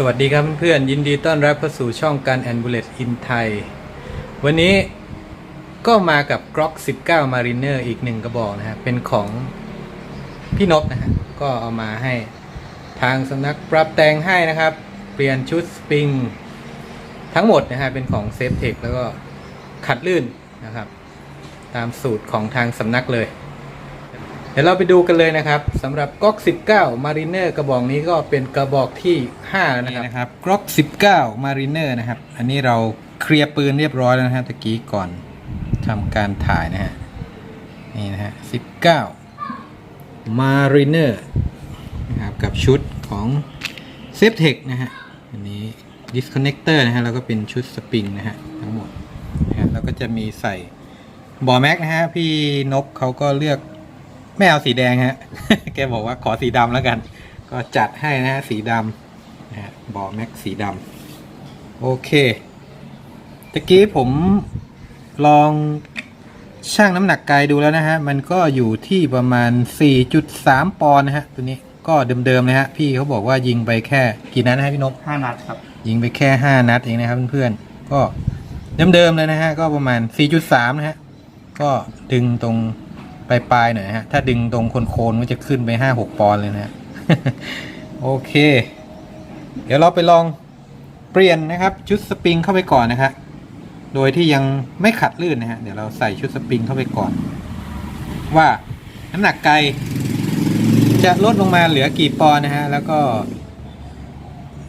สวัสดีครับเพื่อนๆยินดีต้อนรับเข้าสู่ช่องการแอนบูเลตอินไทย วันนี้ก็มากับก l ็อก 19 Mariner อีกหนึ่งกระบอกนะฮะเป็นของพี่นพนะฮะก็เอามาให้ทางสำนักปรับแต่งให้นะครับ เปลี่ยนชุดสปริง ทั้งหมดนะฮะเป็นของเซฟเทคแล้วก็ขัดลื่นนะครับ ตามสูตรของทางสำนักเลย ดี๋ยวเราไปดูกันเลยนะครับสำหรับก๊อก 19 Mariner กระบอกนี้ก็เป็นกระบอกที่5แล้วนะครับนะครับก๊อก 19 Mariner นะครับ อันนี้เราเคลียร์ปืนเรียบร้อยแล้วนะฮะตะกี้ก่อนทำการถ่ายนะฮะนี่นะฮะ 19 Mariner นะครับกับชุดของ s a f e t e c h นะฮะ อันนี้ disconnector นะฮะแล้วก็เป็นชุดสปริงนะฮะทั้งหมดนะฮะแล้วก็จะมีใส่บอแม็กนะฮะ พี่นบเขาก็เลือก ไม่เอาสีแดงฮะ แกบอกว่าขอสีดำแล้วกัน ก็จัดให้นะฮะสีดำนะฮะบอแม็กสีดำโอเคตะกี้ผมลองชั่งน้ำหนักไกลดูแล้วนะฮะ มันก็อยู่ที่ประมาณ 4.3 ปอนด์นะฮะ ตัวนี้ก็เดิมๆเลยฮะ พี่เขาบอกว่ายิงไปแค่กี่นัดนะฮะพี่นพห้านัดครับ ยิงไปแค่ 5 นัดเองนะครับเพื่อนๆ ก็เดิมๆเลยนะฮะ ก็ประมาณ 4.3 นะฮะ ก็ดึงตรง ปลายๆหน่อยฮะ ถ้าดึงตรงโคนๆมันจะขึ้นไป5-6ปอนเลยนะฮะโอเค เดี๋ยวเราไปลองเปลี่ยนนะครับ ชุดสปริงเข้าไปก่อนนะครับโดยที่ยังไม่ขัดลื่นนะฮะ เดี๋ยวเราใส่ชุดสปริงเข้าไปก่อน ว่าน้ำหนักไกลจะลดลงมาเหลือกี่ปอนนะฮะ แล้วก็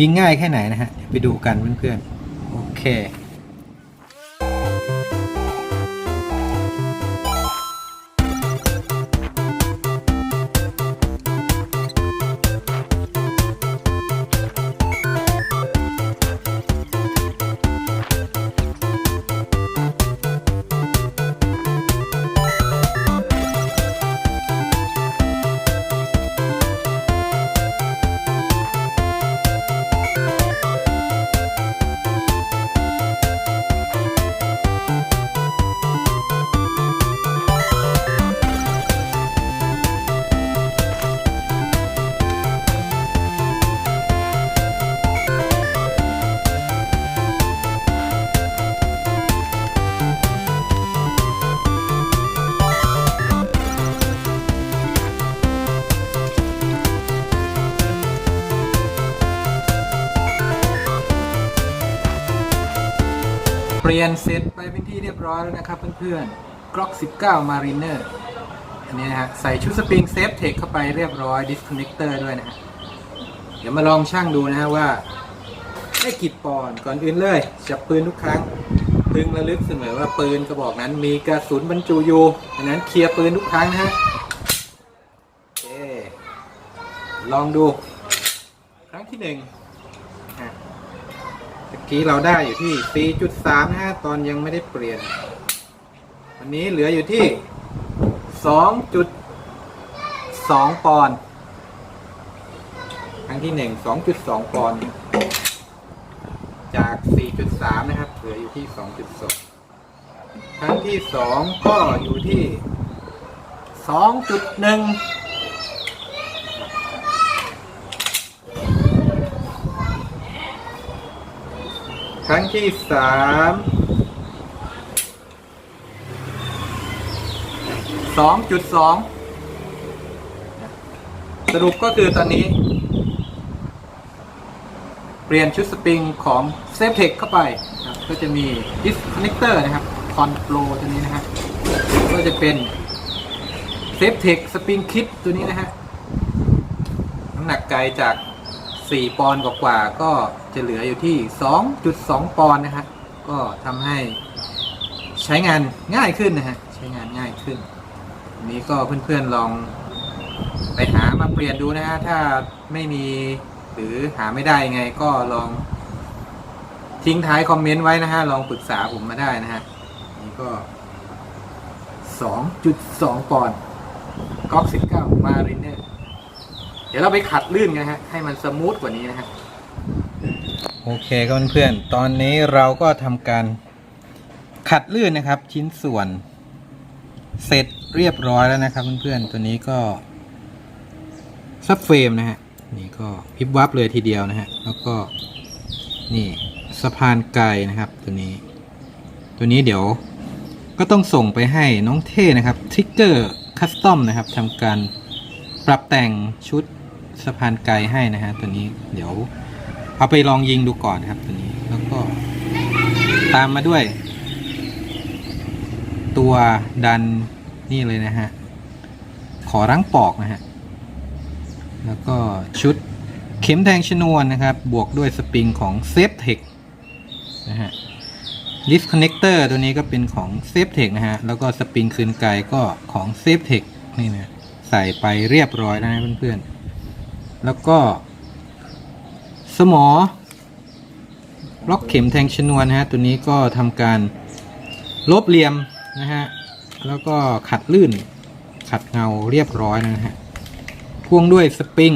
ยิงง่ายแค่ไหนนะฮะ ไปดูกันเพื่อนๆ โอเค ลี่ยนเสร็จไปเป็นที่เรียบร้อยแล้วนะครับเพื่อนๆ Glock 19 Mariner อันนี้นะฮะใส่ชุดสปริงเซฟเทคเข้าไปเรียบร้อย disconnector ด้วยนะฮะเดี๋ยวมาลองช่างดูนะฮะว่าได้กี่ปอนด์ก่อนอื่นเลยจับปืนทุกครั้งพึงระลึกเสมอว่าปืนกระบอกนั้นมีกระสุนบรรจุอยู่ดังนั้นเคลียร์ปืนทุกครั้งนะฮะโอเคลองดู ครั้งที่หนึ่ง เมื่อกี้เราได้อยู่ที่ 4.3 นะฮะ ตอนยังไม่ได้เปลี่ยน วันนี้เหลืออยู่ที่ 2.2 ปอนด์ครั้งที่ 1 2.2 ปอนด์จาก 4.3 นะครับ เหลืออยู่ที่ 2.2 ครั้งที่ 2 ก็อยู่ที่ 2.1 รั้งที่สามสองจุดสองสรุปก็คือตอนนี้ เปลี่ยนชุดสปริงของ s a f e t e c h เข้าไปนะครับก็จะมี disconnector นะครับ control ตัวนี้นะฮะก็จะเป็น s a f e t e c h Spring Kit ตัวนี้นะฮะน้ำหนักไกลจาก 4 ปอนด์กว่าๆก็จะเหลืออยู่ที่ 2.2 ปอนด์นะฮะก็ทำให้ใช้งานง่ายขึ้นนะฮะใช้งานง่ายขึ้น นี้ก็เพื่อนๆลองไปหามาเปลี่ยนดูนะฮะถ้าไม่มีหรือหาไม่ได้ยังไงก็ลองทิ้งท้ายคอมเมนต์ไว้นะฮะลองปรึกษาผมมาได้นะฮะนี่ก็ 2.2 ปอนด์ก๊อก19มาริเนอร์ เดี๋ยวเราไปขัดลื่นกันฮะให้มันสมูทกว่านี้นะฮะโอเคก็เพื่อนๆตอนนี้เราก็ทำการขัดลื่นนะครับ ชิ้นส่วน เสร็จเรียบร้อยแล้วนะครับเพื่อนๆตัวนี้ก็ซับเฟรมนะฮะนี่ก็พิบวับเลยทีเดียวนะฮะแล้วก็นี่สะพานไกลนะครับ ตัวนี้ ตัวนี้เดี๋ยวก็ต้องส่งไปให้น้องเท่นะครับทริกเกอร์คัสตอมนะครับทำการปรับแต่งชุด สะพานไกลให้นะฮะตัวนี้เดี๋ยวเอาไปลองยิงดูก่อนครับตัวนี้แล้วก็ตามมาด้วย ตัวดันนี่เลยนะฮะ ขอรั้งปอกนะฮะ แล้วก็ชุดเข็มแทงชนวนนะครับ บวกด้วยสปริงของ s a f e t e c h นะฮะ disconnector ตัวนี้ก็เป็นของ s a f e t e c h นะฮะ แล้วก็สปริงคืนไกลก็ของ s a f e t e c h นี่นะใส่ไปเรียบร้อยแล้วนะเพื่อนๆ แล้วก็ สมอ ล็อกเข็มแทงชนวนนะฮะ ตัวนี้ก็ทำการลบเหลี่ยมนะฮะ แล้วก็ขัดลื่น ขัดเงาเรียบร้อยนะฮะ พ่วงด้วยสปริง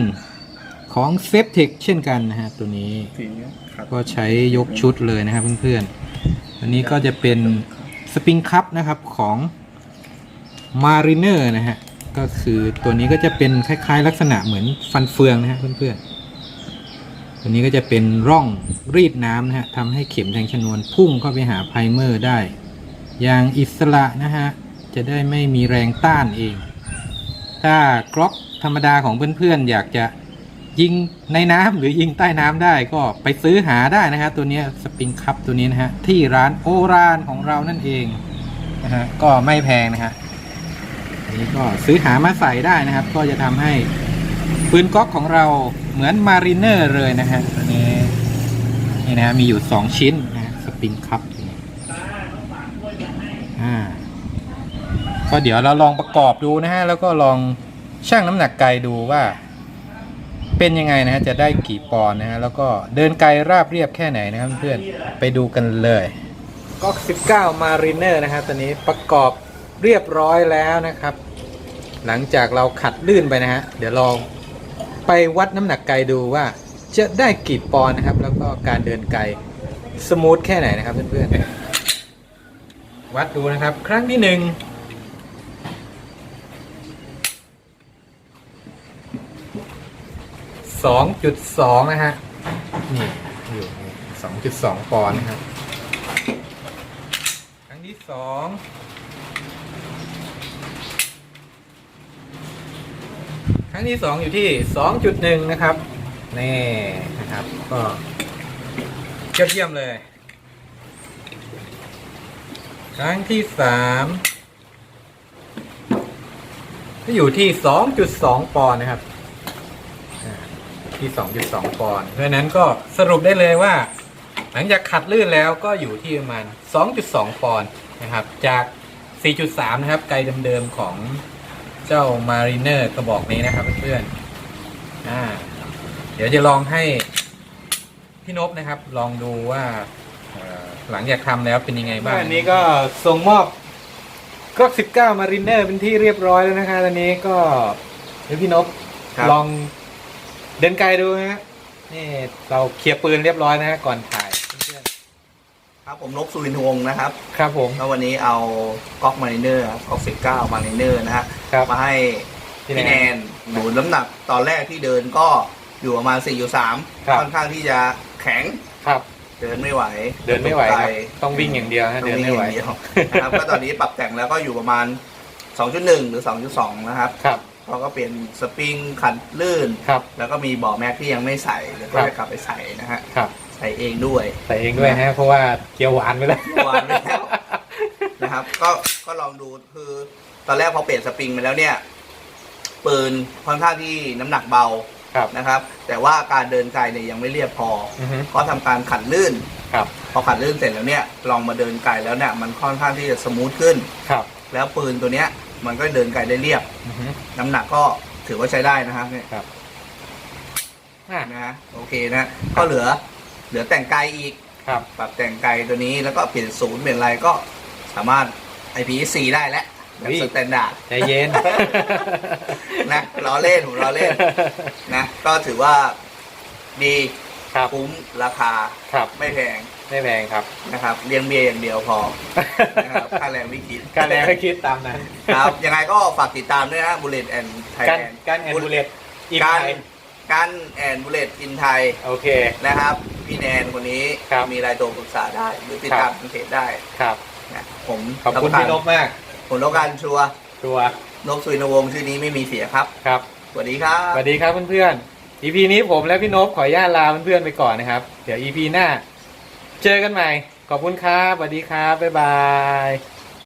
ของ s a f e t e c h เช่นกันนะฮะ ตัวนี้สีครับก็ใช้ยกชุดเลยนะครับเพื่อนๆ อันนี้ก็จะเป็นสปริงคัพนะครับของ Mariner นะฮะ ก็คือตัวนี้ก็จะเป็นคล้าย ๆ ลักษณะเหมือนฟันเฟืองนะฮะเพื่อนๆตัวนี้ก็จะเป็นร่องรีดน้ำนะฮะทำให้เข็มแทงชนวนพุ่งเข้าไปหาไพรเมอร์ได้อย่างอิสระนะฮะจะได้ไม่มีแรงต้านเอง ถ้ากล็อกธรรมดาของเพื่อนๆอยากจะยิงในน้ำหรือยิงใต้น้ำได้ก็ไปซื้อหาได้นะฮะตัวนี้สปริงคัพตัวนี้นะฮะที่ร้านโอรานของเรานั่นเองนะฮะก็ไม่แพงนะฮะ นี้ก็ซื้อหามาใส่ได้นะครับ ก็จะทำให้ปืนก๊อกของเราเหมือนมารีเนอร์เลยนะฮะตัวนี้นี่นะมีอยู่ 2 ชิ้นนะสปริงคัพตัวนี้อ่าก็เดี๋ยวเราลองประกอบดูนะฮะ แล้วก็ลองชั่งน้ำหนักไกลดูว่า เป็นยังไงนะฮะ จะได้กี่ปอนด์นะฮะ แล้วก็เดินไกลราบเรียบแค่ไหนนะครับเพื่อนไปดูกันเลยก๊อก19 Mariner นะครับตอนนี้ประกอบ เรียบร้อยแล้วนะครับ หลังจากเราขัดลื่นไปนะฮะ เดี๋ยวลองไปวัดน้ำหนักไกลดูว่าจะได้กี่ปอนด์นะครับ แล้วก็การเดินไกลสมูทแค่ไหนนะครับเพื่อนๆ วัดดูนะครับ ครั้งที่หนึ่งสองจุดสองนะฮะ นี่อยู่สองจุดสองปอนด์นะครับ ครั้งที่สอง ครั้งที่สองอยู่ที่สองจุดหนึ่งนะครับนี่นะครับ ก็เยี่ยมเลย ครั้งที่สามก็อยู่ที่สองจุดสองปอนด์นะครับที่2.2ปอนด์เพราะนั้นก็สรุปได้เลยว่า หลังจากขัดลื่นแล้วก็อยู่ที่ประมาณ2.2ปอนด์นะครับ จาก4.3นะครับ ไกลเดิมๆของ เจ้า Mariner กระบอกนี้นะครับเพื่อนๆอ่า เดี๋ยวจะลองให้พี่นพนะครับ ลองดูว่าเอ่อหลังจากทำแล้วเป็นยังไงบ้างอันนี้ก็ส่งมอบกล็อก19 Mariner เป็นที่เรียบร้อยแล้วนะคะตอนนี้ก็เดี๋ยวพี่นพครับลองเดินไกลดูนะฮะนี่เราเคลียร์ปืนเรียบร้อยนะฮะก่อนถ่ายเพื่อน ครับผมนกสุรินทร์วงศ์นะครับๆครับผม แล้ววันนี้เอาก๊อกมาริเนอร์ก๊อกสิบเก้ามาริเนอร์นะฮะครับ มาให้พี่พี่แนแนนนหนูน้ำหนักตอนแรกที่เดินก็อยู่ประมาณ4อยู่ครับ3ค่อนข้างที่จะแข็งครับ เดินไม่ไหวเดินไม่ไหวครับตกต้องวิ่งอย่างเดียวฮะต้เดิองนวิ่งไม่ไหวอย่างเดียวนะครับ ก็ตอนนี้ปรับแต่งแล้วก็อยู่ประมาณ 2.1 หรือ 2.2 นะครับครับเขาก็เปลี่ยนสปริงขัดลื่น ครับ แล้วก็มีเบ่อแม็กที่ยังไม่ใส่เดี๋ยวก็ครับ จะกลับไปใส่นะฮะ ครับใส่เองด้วย ใส่เองด้วยฮะเพราะว่าเกียวหวานไปแล้วเกียวหวานไปแล้วนะครับ ก็ก็ลองดูคือ ตอนแรกพอเปลี่ยนสปริงไปแล้วเนี่ย ปืนค่อนข้างที่น้ำหนักเบาครับนะครับ แต่ว่าการเดินไกลเนี่ยยังไม่เรียบพออือฮึ ก็ทำการขัดลื่น ครับพอขัดลื่นเสร็จแล้วเนี่ยลองมาเดินไกลแล้วเนี่ยมันค่อนข้างที่จะสมูทขึ้น ครับแล้วปืนตัวเนี้ย มันก็เดินไกลได้เรียบ อือฮึ น้ำหนักก็ถือว่าใช้ได้นะครับเนี่ยครับ อะนะฮะโอเคนะก็เหลือ เหลือแต่งไกลอีก ครับ ปรับแต่งไกลตัวนี้แล้วก็เปลี่ยนศูนย์เปลี่ยนอะไรก็สามารถ IPS4 ได้แล้วแบบสแตนดาร์ด ใจเย็น นะล้อเล่นผมล้อเล่นนะ ก็ถือว่าดีครับ คุ้มราคาครับ ไม่แพงไม่แพงครับ นะครับเลี้ยงเบียร์อย่างเดียวพอนะครับค่าแรงไม่คิดการแรงให้คิดตามนั้นครับยังไงก็ฝากติดตามด้วยนะบุลเลตแอนไทยการแลนด์การแอนบูเลตอีกการไทยกันแอนบุเลตอินไทยโอเคนะครับ พี่แนนคนนี้ครับ มีรายตัวปรึกษาได้ หรือติดครัตาบมทางเพจได้ครับ นะผมขอบคุณรับประพี่นพมาก ผมต้องการชัวร์ตัวนกสุยนวงศ์ชื่อนี้ไม่มีเสียครับครับ สวัสดีครับ สวัสดีครับเพื่อนๆ EP นี้ผมและพี่นพขออนุญาตลาเพื่อนๆไปก่อนนะครับ เดี๋ยว EP หน้า เจอกันใหม่ ขอบคุณครับ สวัสดีครับ บ๊ายบาย